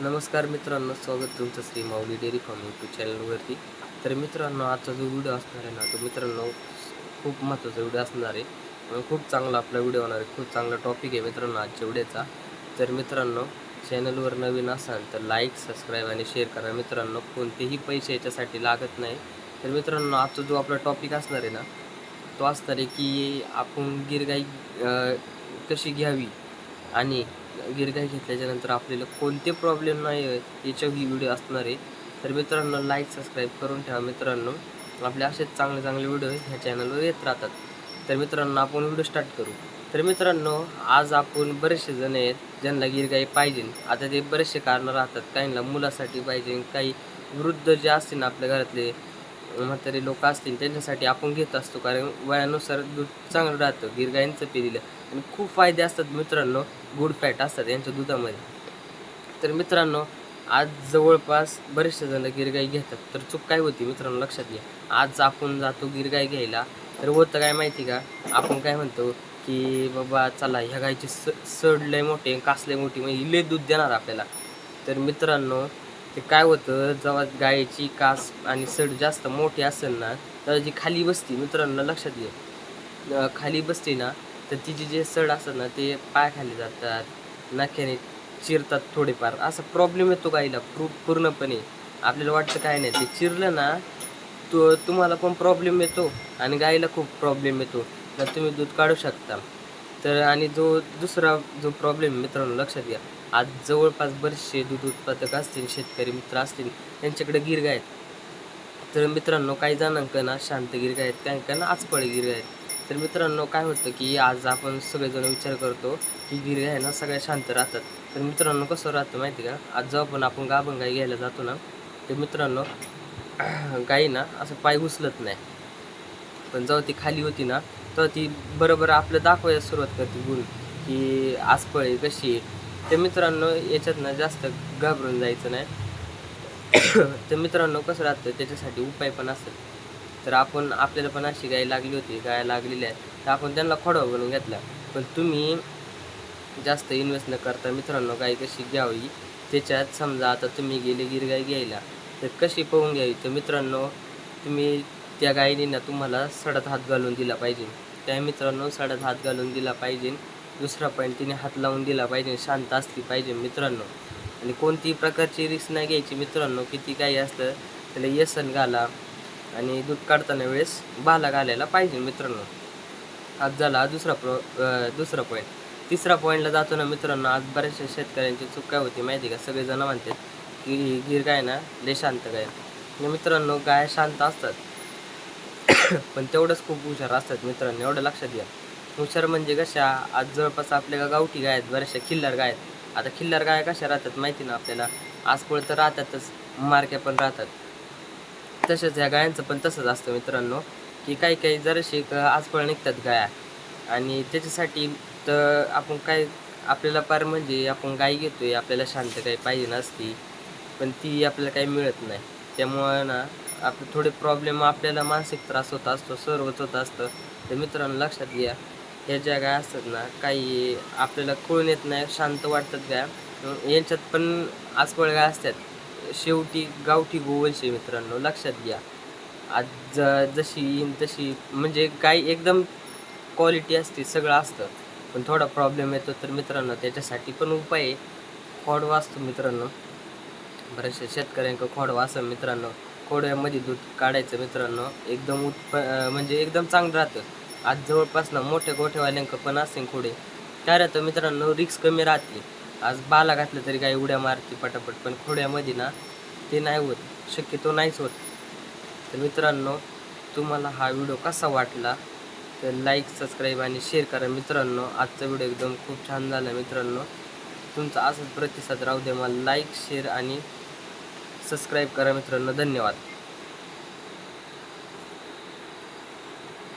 नमस्कार मित्रांनो स्वागत तुमचं Shri Mauli dairy farm YouTube चॅनलवरती तर मित्रांनो आजचा जो व्हिडिओ असणार आहे ना तो मित्रांनो खूप महत्त्वाचा व्हिडिओ असणार आहे. खूप चांगला आपला व्हिडिओ होणार आहे. खूप चांगला टॉपिक आहे मित्रांनो आजच्या व्हिडिओचा तर मित्रांनो चॅनलवर नवीन असाल तर लाईक सबस्क्राईब आणि शेअर करा. मित्रांनो कोणतेही पैसे याच्यासाठी लागत नाही. तर मित्रांनो आजचा जो आपला टॉपिक असणार आहे ना तो असणार आहे की आपण गिरगाई कशी घ्यावी आणि गिरगाई घेतल्याच्यानंतर आपल्याला कोणते प्रॉब्लेम नाही याच्या व्हिडिओ असणार आहे. तर मित्रांनो लाईक सबस्क्राईब करून ठेवा मित्रांनो. आपले असेच चांगले चांगले व्हिडिओ ह्या चॅनलवर येत राहतात. तर मित्रांनो आपण व्हिडिओ स्टार्ट करू. तर मित्रांनो आज आपण बरेचसे जण आहेत ज्यांना गिरगाई पाहिजे. आता ते बरेचसे कारणं राहतात. काहींना मुलासाठी पाहिजे. काही वृद्ध जे असतील ना आपल्या घरातले म्हातारे लोक असतील त्यांच्यासाठी आपण घेत असतो. कारण वयानुसार दूध चांगलं राहतं. गिरगाईंचं पिलेलं आणि खूप फायदे असतात मित्रांनो. गुड फॅट असतात यांच्या दुधामध्ये. तर मित्रांनो आज जवळपास बरेचसे जण गिरगाई घेतात. तर चूक काय होती मित्रांनो लक्षात घ्या. आज आपण जातो गिरगाई घ्यायला. तर होतं काय माहिती का? आपण काय म्हणतो की बाबा चला ह्या गायचे स सड लय मोठे कासले मोठी म्हणजे लय दूध देणार आपल्याला. तर मित्रांनो ते काय होतं जेव्हा गायीची कास आणि सड जास्त मोठी असेल ना तर जी खाली बसती मित्रांनो लक्षात घे खाली बसते ना तर तिची जे सड असतात ना ते पाय खाली जातात नाक्याने चिरतात थोडेफार. असा प्रॉब्लेम येतो गाईला प्रू पूर्णपणे. आपल्याला वाटतं काय नाही ते चिरलं ना तो तुम्हाला पण प्रॉब्लेम येतो आणि गाईला खूप प्रॉब्लेम येतो. तर तुम्ही दूध काढू शकता. तर आणि जो दुसरा जो प्रॉब्लेम मित्रांनो लक्षात घ्या. आज जवळपास बरेचसे दूध उत्पादक असतील शेतकरी मित्र असतील त्यांच्याकडे गिरगा आहेत. तर मित्रांनो काही जणांका ना शांत गिरगा आहेत काही ना आचपळे आहेत. तर मित्रांनो काय होतं की आज आपण सगळेजण विचार करतो की गिरग आहे ना सगळ्या शांत राहतात. तर मित्रांनो कसं राहतं माहिती का? आज जेव्हा पण आपण गाभण गाई घ्यायला जातो ना तर मित्रांनो गाई ना असं पाय उचलत नाही. पण जेव्हा ती खाली होती ना तेव्हा ती बरोबर आपलं दाखवायला सुरुवात करते गुरु की आसपळे कशी आहे. तर मित्रांनो याच्यात ना जास्त घाबरून जायचं नाही. तर मित्रांनो कसं राहतं त्याच्यासाठी उपाय पण असतात. तर आपण आपल्याला पण अशी गाय लागली होती गाय लागलेल्या आहेत तर आपण त्यांना खोडवा बनवून घेतला. पण तुम्ही जास्त इन्व्हेस्ट न करता मित्रांनो गाय कशी घ्यावी त्याच्यात समजा आता तुम्ही गेले गिरगाय घ्यायला तर कशी पळून घ्यावी? तर मित्रांनो तुम्ही त्या गायीने ना तुम्हाला सडत हात घालून दिला पाहिजे. त्या मित्रांनो सडत हात घालून दिला पाहिजे. दुसरा पॉईंट तिने हात लावून दिला पाहिजे शांत असली पाहिजे मित्रांनो. आणि कोणतीही प्रकारची रिस्क नाही घ्यायची मित्रांनो किती काही असतं त्याला येसन घाला आणि दूध काढताना वेळेस बाला घालायला पाहिजे मित्रांनो. आज झाला दुसरा प्रो दुसरा पॉईंट तिसरा पॉईंटला जातो ना मित्रांनो आज बऱ्याचशा शेतकऱ्यांची चूक काय होती माहिती का? सगळेजण म्हणतात की गिर गाय ना लय शांत गाय मित्रांनो गाय शांत असतात. पण तेवढंच खूप हुशार असतात मित्रांनो एवढं लक्षात घ्या. हुशार म्हणजे कशा? आज जवळपास आपल्या गावठी गाय आहेत बऱ्याचशा खिल्लार गाय आहेत आता खिल्लार गाय कशा राहतात माहिती ना आपल्याला? आजपळ तर राहतातच मारक्या पण राहतात. तसेच ह्या गायांचं पण तसंच असतं मित्रांनो की काही काही जराशी आसपळ निघतात गाया. आणि त्याच्यासाठी तर आपण काय आपल्याला पार म्हणजे आपण गाय आहे आपल्याला शांत काही पाहिजे नसती. पण ती आपल्याला काही मिळत नाही. त्यामुळं ना आपले थोडे प्रॉब्लेम आपल्याला मानसिक त्रास होत असतो सर्वच होत असतं. तर मित्रांनो लक्षात घ्या ह्या ज्या गाय असतात ना काही आपल्याला कळून येत नाही शांत वाटतात गाय यांच्यात पण आसपळ गाय असतात. शेवटी गावठी गोवंशी मित्रांनो लक्षात घ्या. आज ज जशी येईन तशी म्हणजे गाय एकदम क्वालिटी असते सगळं असतं. पण थोडा प्रॉब्लेम येतो तर मित्रांनो त्याच्यासाठी पण उपाय आहे. खोड वाचतो मित्रांनो. बऱ्याचशा शेतकऱ्यांक खोड असं मित्रांनो. खोड्यामध्ये दूध काढायचं मित्रांनो. एकदम उत्प म्हणजे एकदम चांगलं राहतं. आज जवळपास ना मोठ्या गोठेवाल्यांक पण असेल खोडे. काय तर मित्रांनो रिक्स कमी राहते आज बाला घातलं तरी काही उड्या मारते पटापट पण खोड्यामध्ये ना ते नाही होत. शक्यतो नाहीच होत. तर मित्रांनो तुम्हाला हा व्हिडिओ कसा वाटला? तर लाईक सबस्क्राईब आणि शेअर करा मित्रांनो. आजचा व्हिडिओ एकदम खूप छान झाला मित्रांनो. तुमचा असंच प्रतिसाद राहू दे. मला लाईक शेअर आणि सबस्क्राईब करा मित्रांनो. धन्यवाद.